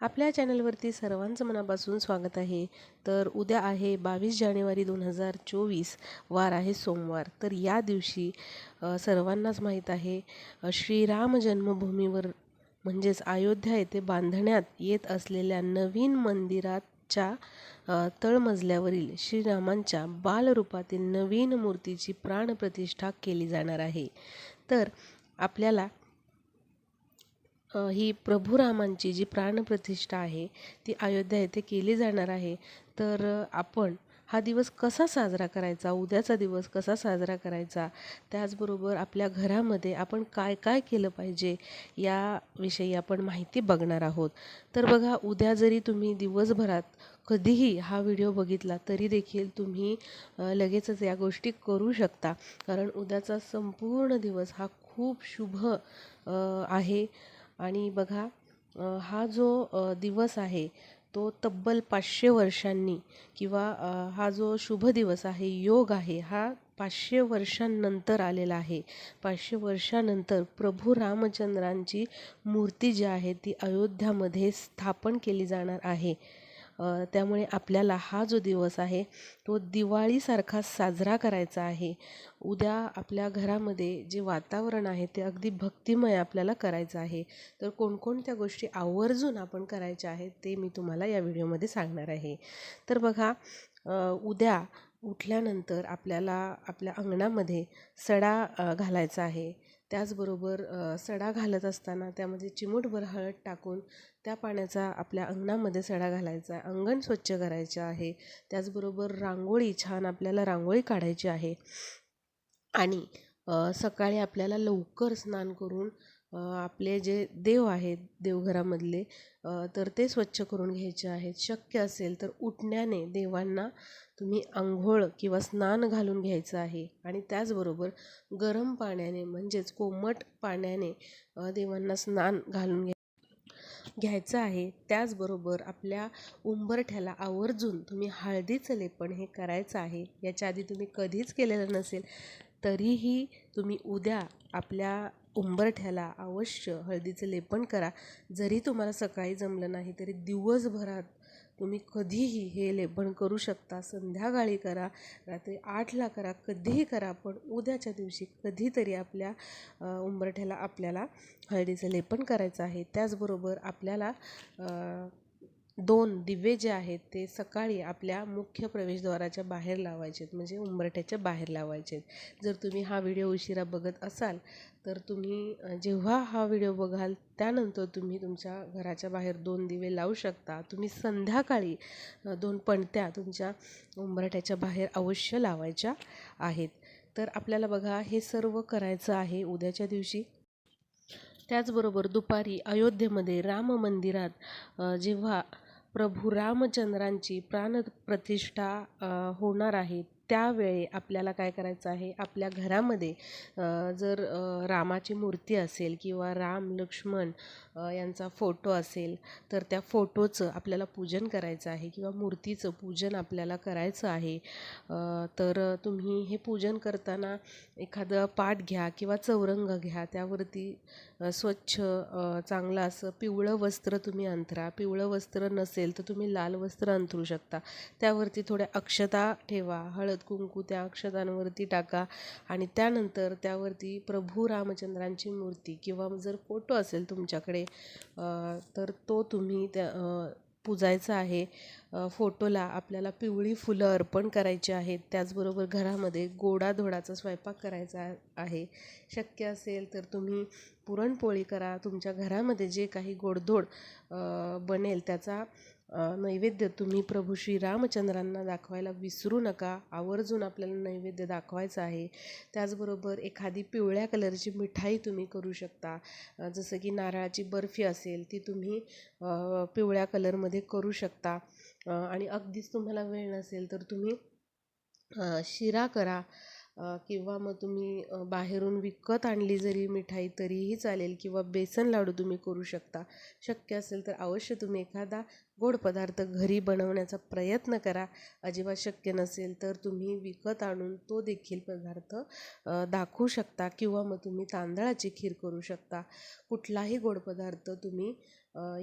आपल्या चॅनलवरती सर्वांचं मनापासून स्वागत आहे. तर उद्या आहे बावीस जानेवारी दोन हजार चोवीस. वार आहे सोमवार. तर या दिवशी सर्वांनाच माहीत आहे श्रीराम जन्मभूमीवर म्हणजेच अयोध्या येथे बांधण्यात येत असलेल्या नवीन मंदिराच्या तळमजल्यावरील श्रीरामांच्या बालरूपातील नवीन मूर्तीची प्राणप्रतिष्ठा केली जाणार आहे. तर आपल्याला ही प्रभू रामांची जी प्राणप्रतिष्ठा आहे ती अयोध्या येथे केली जाणार आहे. तर आपण हा दिवस कसा साजरा करायचा उद्याचा दिवस कसा साजरा करायचा त्याचबरोबर आपल्या घरामध्ये आपण काय काय केलं पाहिजे याविषयी आपण माहिती बघणार आहोत. तर बघा उद्या जरी तुम्ही दिवसभरात कधीही हा व्हिडिओ बघितला तरी देखील तुम्ही लगेचच या गोष्टी करू शकता. कारण उद्याचा संपूर्ण दिवस हा खूप शुभ आहे. आणि बघा हा जो दिवस आहे तो तब्बल पाचशे वर्षांनी किंवा हा जो शुभ दिवस आहे योग आहे हा पाचशे वर्षांनंतर आलेला आहे. पाचशे वर्षानंतर प्रभू रामचंद्रांची मूर्ती जी आहे ती अयोध्यामध्ये स्थापन केली जाणार आहे. त्यामुळे आपल्याला हा जो दिवस आहे तो दिवाळीसारखा साजरा करायचा आहे. उद्या आपल्या घरामध्ये जे वातावरण आहे ते अगदी भक्तिमय आपल्याला करायचं आहे. तर कोणकोणत्या गोष्टी आवर्जून आपण करायच्या आहेत ते मी तुम्हाला या व्हिडिओमध्ये सांगणार आहे. तर बघा उद्या उठल्यानंतर आपल्याला आपल्या अंगणामध्ये सडा घालायचा आहे. त्याचबरोबर सडा घालत असताना त्यामध्ये चिमूटभर हळद टाकून त्या पाण्याचा आपल्या अंगणामध्ये सडा घालायचा. आहे अंगण स्वच्छ करायचे आहे. त्याचबरोबर रांगोळी छान आपल्याला रांगोळी काढायची आहे. आणि सकाळी आपल्याला लवकर स्नान करून आपले जे देव आहेत देवघरामधले तर ते स्वच्छ करून घ्यायचे आहेत. शक्य असेल तर उठण्याने देवांना तुम्ही आंघोळ किंवा स्नान घालून घ्यायचं आहे. आणि त्याचबरोबर गरम पाण्याने म्हणजेच कोमट पाण्याने देवांना स्नान घालून घ्या घ्यायचं आहे. त्याचबरोबर आपल्या उंबरठ्याला आवर्जून तुम्ही हळदीचं लेपन हे करायचं आहे. याच्या आधी तुम्ही कधीच केलेलं नसेल तरीही तुम्ही उद्या आपल्या उंबरठ्याला अवश्य हळदीचं लेपन करा. जरी तुम्हाला सकाळी जमलं नाही तरी दिवसभरात तुम्ही कधीही हे लेपन करू शकता. संध्याकाळी करा रात्री आठला करा कधीही करा पण उद्याच्या दिवशी कधीतरी आपल्या उंबरठ्याला आपल्याला हळदीचं लेपन करायचं आहे. त्याचबरोबर आपल्याला दोन दिवे जे आहेत ते सकाळी आपल्या मुख्य प्रवेशद्वाराच्या बाहेर लावायचे आहेत म्हणजे उंबरठ्याच्या बाहेर लावायचे आहेत जर तुम्ही हा व्हिडिओ उशिरा बघत असाल तर तुम्ही जेव्हा हा व्हिडिओ बघाल त्यानंतर तुम्ही तुमच्या घराच्या बाहेर दोन दिवे लावू शकता. तुम्ही संध्याकाळी दोन पणत्या तुमच्या उंबरठ्याच्या बाहेर अवश्य लावायच्या आहेत. तर आपल्याला बघा हे सर्व करायचं आहे उद्याच्या दिवशी. त्याचबरोबर दुपारी अयोध्येमध्ये राम मंदिरात जेव्हा प्रभू रामचंद्रांची प्राणप्रतिष्ठा होणार आहे. त्यावेळी आपल्याला काय करायचं आहे? आपल्या घरामध्ये जर रामाची मूर्ती असेल किंवा राम लक्ष्मण यांचा फोटो असेल तर त्या फोटोचं आपल्याला पूजन करायचं आहे किंवा मूर्तीचं पूजन आपल्याला करायचं आहे. तर तुम्ही हे पूजन करताना एखादं पाट घ्या किंवा चौरंग घ्या त्यावरती स्वच्छ चांगलं असं पिवळं वस्त्र तुम्ही अंथरा. पिवळं वस्त्र नसेल तर तुम्ही लाल वस्त्र अंथरू शकता. त्यावरती थोड्या अक्षता ठेवा. हळद कुंकू त्या अक्षतांवरती टाका आणि त्यानंतर त्यावरती प्रभू रामचंद्रांची मूर्ती किंवा जर फोटो असेल तुमच्याकडे तर तो तुम्ही त्या पूजायचा आहे. फोटोला आपल्याला पिवळी फुलं अर्पण करायची आहेत. त्याचबरोबर घरामध्ये गोडाधोडाचा स्वयंपाक करायचा आहे. शक्य असेल तर तुम्ही पुरणपोळी करा. तुमच्या घरामध्ये जे काही गोडधोड बनेल त्याचा नैवेद्य तुम्ही प्रभू श्री रामचंद्रांना दाखवायला विसरू नका. आवर्जून आपल्याला नैवेद्य दाखवायचं आहे. त्याचबरोबर एखादी पिवळ्या कलरची मिठाई तुम्ही करू शकता. जसं की नारळाची बर्फी असेल ती तुम्ही पिवळ्या कलरमध्ये करू शकता. आणि अगदीच तुम्हाला वेळ नसेल तर तुम्ही शिरा करा. किंवा मग तुम्ही बाहेरून विकत आणली जरी मिठाई तरीही चालेल किंवा बेसन लाडू तुम्ही करू शकता. शक्य असेल तर अवश्य तुम्ही एखादा गोड पदार्थ घरी बनवण्याचा प्रयत्न करा. अजिबात शक्य नसेल तर तुम्ही विकत आणून तो देखील पदार्थ दाखवू शकता किंवा मग तुम्ही तांदळाची खीर करू शकता. कुठलाही गोड पदार्थ तुम्ही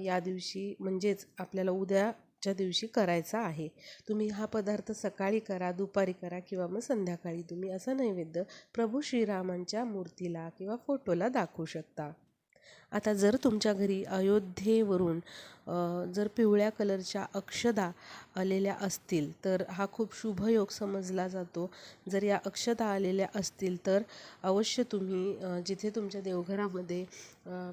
या दिवशी म्हणजेच आपल्याला उद्या आजच्या दिवशी करायचा आहे. तुम्ही हा पदार्थ सकाळी करा दुपारी करा किंवा मग संध्याकाळी. तुम्ही असा नैवेद्य प्रभू श्रीरामांच्या मूर्तीला किंवा फोटोला दाखवू शकता. आता जर तुमच्या घरी अयोध्येवरून जर पिवळ्या कलरच्या अक्षदा आलेल्या असतील तर हा खूप शुभ योग समजला जातो. जर या अक्षता आलेल्या असतील तर अवश्य तुम्ही जिथे तुमच्या देवघरामध्ये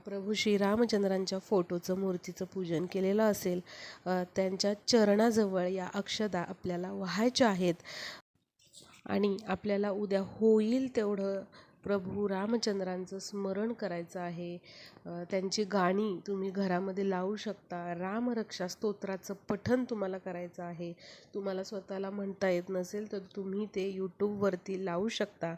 प्रभू श्रीरामचंद्रांच्या फोटोचं मूर्तीचं पूजन केलेलं असेल त्यांच्या चरणाजवळ या अक्षदा आपल्याला व्हायच्या आहेत. आणि आपल्याला उद्या होईल तेवढं प्रभू रामचंद्रांचं स्मरण करायचं आहे. त्यांची गाणी तुम्ही घरामध्ये लावू शकता. रामरक्षा स्तोत्राचं पठण तुम्हाला करायचं आहे. तुम्हाला स्वतःला म्हणता येत नसेल तर तुम्ही ते यूट्यूबवरती लावू शकता.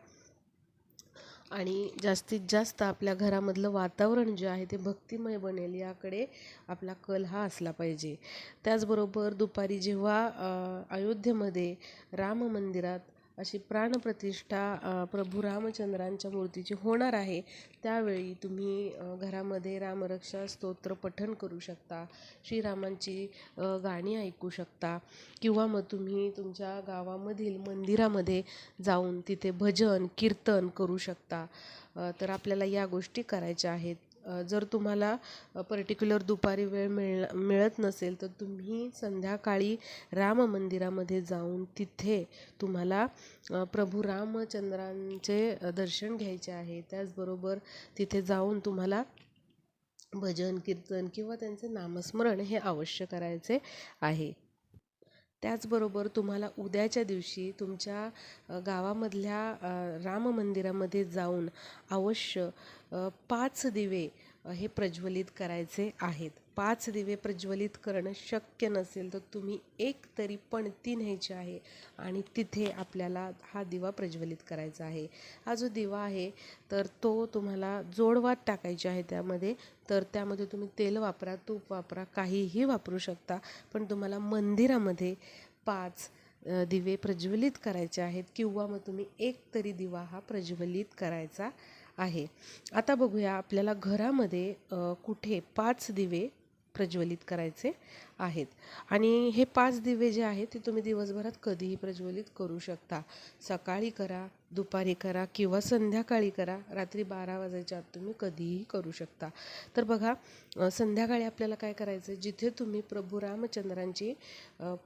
आणि जास्तीत जास्त आपल्या घरामधलं वातावरण जे आहे ते भक्तिमय बनेल याकडे आपला कल हा असला पाहिजे. त्याचबरोबर दुपारी जेव्हा अयोध्येमध्ये राम मंदिरात अशी प्राणप्रतिष्ठा प्रभू रामचंद्रांच्या मूर्तीची होणार आहे. त्यावेळी तुम्ही घरामध्ये रामरक्षा स्तोत्र पठण करू शकता श्रीरामांची गाणी ऐकू शकता किंवा मग तुम्ही तुमच्या गावामधील मंदिरामध्ये जाऊन तिथे भजन कीर्तन करू शकता. तर आपल्याला या गोष्टी करायच्या आहेत. जर तुम्हाला पर्टिक्युलर दुपारी वेळ मिळ मिळत नसेल तर तुम्ही संध्याकाळी राम मंदिरामध्ये जाऊन तिथे तुम्हाला प्रभू रामचंद्रांचे दर्शन घ्यायचे आहे. त्याचबरोबर तिथे जाऊन तुम्हाला भजन कीर्तन किंवा त्यांचे नामस्मरण हे अवश्य करायचे आहे. त्याचबरोबर तुम्हाला उद्याच्या दिवशी तुमच्या गावामधल्या राम मंदिरामध्ये जाऊन अवश्य पाच दिवे हे प्रज्वलित करायचे आहेत. पाच दिवे प्रज्वलित करणं शक्य नसेल तर तुम्ही एक तरी पणती न्यायची आहे आणि तिथे आपल्याला हा दिवा प्रज्वलित करायचा आहे. हा जो दिवा आहे तर तो तुम्हाला जोडवात टाकायची आहे त्यामध्ये. तर त्यामध्ये तुम्ही तेल वापरा तूप वापरा काहीही वापरू शकता पण तुम्हाला मंदिरामध्ये पाच दिवे प्रज्वलित करायचे आहेत किंवा मग तुम्ही एक तरी दिवा हा प्रज्वलित करायचा आहे. आता बघूया आपल्याला घरामध्ये कुठे पाच दिवे प्रज्वलित करायचे आहेत. आणि हे पाच दिवे जे आहेत ते तुम्ही दिवसभरात कधीही प्रज्वलित करू शकता. सकाळी करा दुपारी करा किंवा संध्याकाळी करा. रात्री बारा वाजायच्या आत तुम्ही कधीही करू शकता. तर बघा संध्याकाळी आपल्याला काय करायचं आहे जिथे तुम्ही प्रभू रामचंद्रांची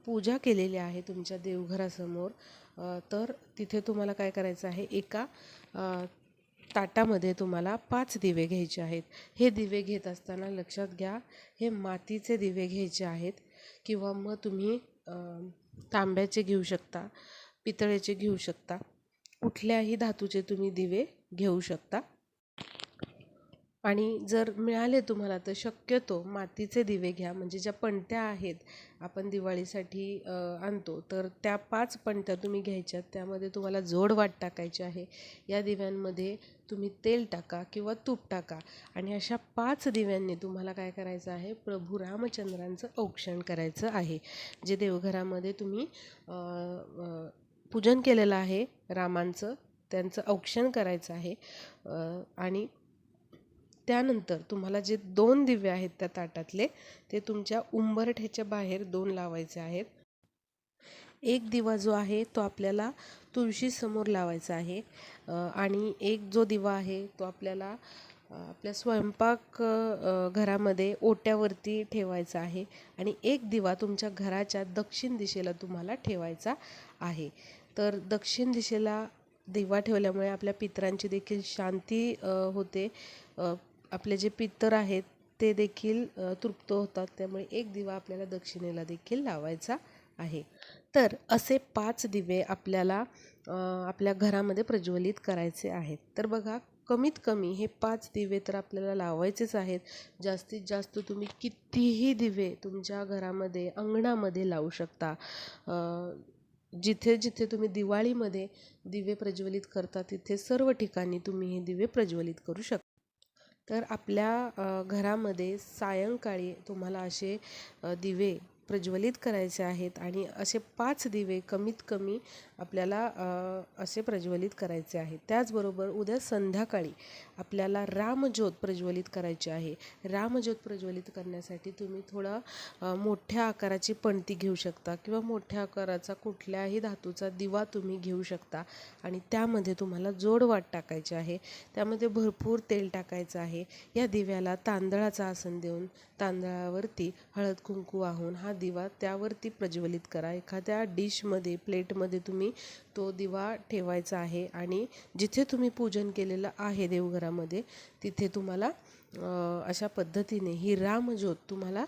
पूजा केलेली आहे तुमच्या देवघरासमोर तर तिथे तुम्हाला काय करायचं आहे? एका ताटामध्ये तुम्हाला पाच दिवे घ्यायचे आहेत. हे दिवे घेत असताना लक्षात घ्या हे मातीचे दिवे घ्यायचे आहेत किंवा मग तुम्ही तांब्याचे घेऊ शकता पितळेचे घेऊ शकता. कुठल्याही धातूचे तुम्ही दिवे घेऊ शकता. आणि जर मिळाले तुम्हाला तर शक्यतो मातीचे दिवे घ्या. म्हणजे ज्या पणत्या आहेत आपण दिवाळीसाठी आणतो तर त्या पाच पणत्या तुम्ही घ्यायच्यात. त्यामध्ये तुम्हाला जोड वाट टाकायची आहे. या दिव्यांमध्ये तुम्ही तेल टाका किंवा तूप टाका. आणि अशा पाच दिव्यांनी तुम्हाला काय करायचं आहे प्रभू रामचंद्रांचं औक्षण करायचं आहे. जे देवघरामध्ये तुम्ही पूजन केलेलं आहे रामांचं त्यांचं औक्षण करायचं आहे. आणि त्यानंतर तुम्हाला जे दोन दिवे आहेत त्या ताटातले ते तुमच्या उंबरठ्याच्या बाहेर दोन लावायचे आहेत. एक दिवा जो आहे तो आपल्याला तुळशीसमोर लावायचा आहे. आणि एक जो दिवा आहे तो आपल्याला आपल्या स्वयंपाक घरामध्ये ओट्यावरती ठेवायचा आहे. आणि एक दिवा तुमच्या घराच्या दक्षिण दिशेला तुम्हाला ठेवायचा आहे. तर दक्षिण दिशेला दिवा ठेवल्यामुळे आपल्या पितरांची देखील शांती होते. आपले जे पित्तर आहेत ते देखील तृप्त होतात. त्यामुळे एक दिवा आपल्याला दक्षिणेला देखील लावायचा आहे. तर असे पाच दिवे आपल्याला आपल्या घरामध्ये प्रज्वलित करायचे आहेत. तर बघा कमीत कमी हे पाच दिवे तर आपल्याला लावायचेच आहेत. जास्तीत जास्त तुम्ही कितीही दिवे तुमच्या घरामध्ये अंगणामध्ये लावू शकता. जिथे जिथे तुम्ही दिवाळीमध्ये दिवे प्रज्वलित करता तिथे सर्व ठिकाणी तुम्ही हे दिवे प्रज्वलित करू शकता. तर आपल्या घरामध्ये सायंकाळी तुम्हाला असे दिवे प्रज्वलित करायचे आहेत आणि असे पाच दिवे कमीत कमी आपल्याला असे प्रज्वलित करायचे आहे. त्याचबरोबर उद्या संध्याकाळी आपल्याला रामज्योत प्रज्वलित करायची आहे. रामज्योत प्रज्वलित करण्यासाठी तुम्ही थोडा मोठ्या आकाराची पणती घेऊ शकता किंवा मोठ्या आकाराचा कुठल्याही धातूचा दिवा तुम्ही घेऊ शकता आणि त्यामध्ये तुम्हाला जोडवाट टाकायची आहे. त्यामध्ये भरपूर तेल टाकायचं आहे. या दिव्याला तांदळाचं आसन देऊन तांदळावरती हळद कुंकू वाहून हा दिवा त्यावरती प्रज्वलित करा. एखाद्या डिशमध्ये प्लेटमध्ये तुम्ही तो दिवा ठेवायचा आहे आणि जिथे तुम्ही पूजन केलेलं आहे देवघरामध्ये तिथे तुम्हाला अशा पद्धतीने ही रामज्योत तुम्हाला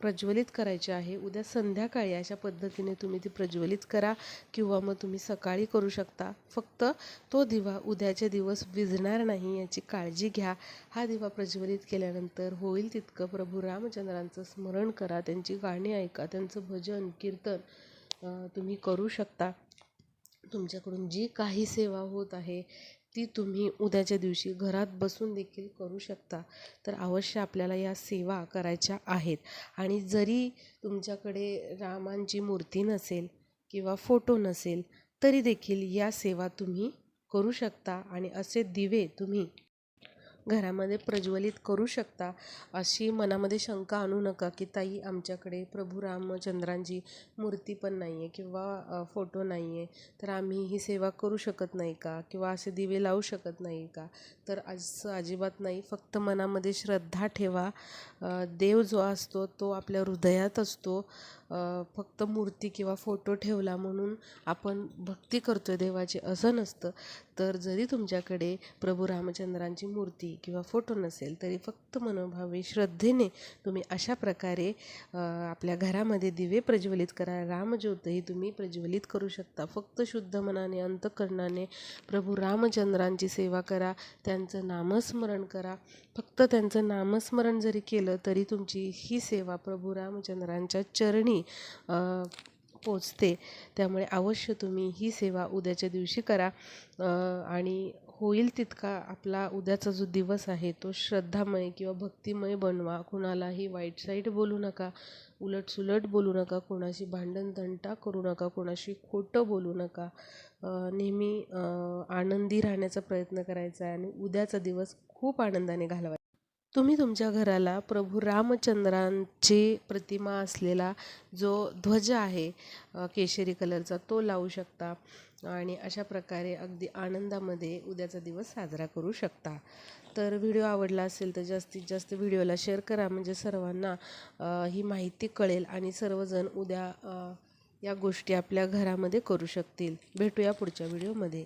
प्रज्वलित करायची आहे. उद्या संध्याकाळी अशा पद्धतीने तुम्ही ती प्रज्वलित करा किंवा मग तुम्ही सकाळी करू शकता. फक्त तो दिवा उद्याचे दिवस विझणार नाही याची काळजी घ्या. हा दिवा प्रज्वलित केल्यानंतर होईल तितकं प्रभू रामचंद्रांचं स्मरण करा त्यांची गाणी ऐका त्यांचं भजन कीर्तन तुम्ही करू शकता. तुमच्याकडून जी काही सेवा होत आहे ती तुम्ही उद्याच्या दिवशी घरात बसून देखील करू शकता. तर अवश्य आपल्याला या सेवा करायच्या आहेत. आणि जरी तुमच्याकडे रामांची मूर्ती नसेल किंवा फोटो नसेल तरी देखील या सेवा तुम्ही करू शकता. आणि असे दिवे तुम्ही घरामध्ये प्रज्वलित करू शकता अशी मनामध्ये शंका आणू नका की ताई आमच्याकडे प्रभू रामचंद्रांची मूर्ती पण नाही आहे किंवा फोटो नाही आहे तर आम्ही ही सेवा करू शकत नाही का? किंवा असे दिवे लावू शकत नाही का? तर असं अजिबात नाही. फक्त मनामध्ये श्रद्धा ठेवा. देव जो असतो तो आपल्या हृदयात असतो. फक्त मूर्ती किंवा फोटो ठेवला म्हणून आपण भक्ती करतो आहे देवाची असं नसतं. तर जरी तुमच्याकडे प्रभू रामचंद्रांची मूर्ती किंवा फोटो नसेल तरी फक्त मनोभावे श्रद्धेने तुम्ही अशा प्रकारे आपल्या घरामध्ये दिवे प्रज्वलित करा. रामज्योतही तुम्ही प्रज्वलित करू शकता. फक्त शुद्ध मनाने अंतकरणाने प्रभू रामचंद्रांची सेवा करा. त्यांचं नामस्मरण करा. फक्त त्यांचं नामस्मरण जरी केलं तरी तुमची ही सेवा प्रभू रामचंद्रांच्या चरणी पोचते. त्यामुळे अवश्य तुम्ही ही सेवा उद्याच्या दिवशी करा. आणि होईल तितका आपला उद्याचा जो दिवस आहे तो श्रद्धामय किंवा भक्तिमय बनवा. कुणालाही वाईट साईट बोलू नका उलटसुलट बोलू नका कोणाशी भांडणतंटा करू नका कोणाशी खोटं बोलू नका. नेहमी आनंदी राहण्याचा प्रयत्न करायचा आहे आणि उद्याचा दिवस खूप आनंदाने घालवायचा तुम्ही तुमच्या घराला प्रभू रामचंद्रांची प्रतिमा असलेला जो ध्वज आहे केशरी कलरचा तो लावू शकता आणि अशा प्रकारे अगदी आनंदामध्ये उद्याचा दिवस साजरा करू शकता. तर व्हिडिओ आवडला असेल तर जास्तीत जास्त व्हिडिओला शेअर करा म्हणजे सर्वांना ही माहिती कळेल आणि सर्वजण उद्या या गोष्टी आपल्या घरामध्ये करू शकतील. भेटूया पुढच्या व्हिडिओमध्ये.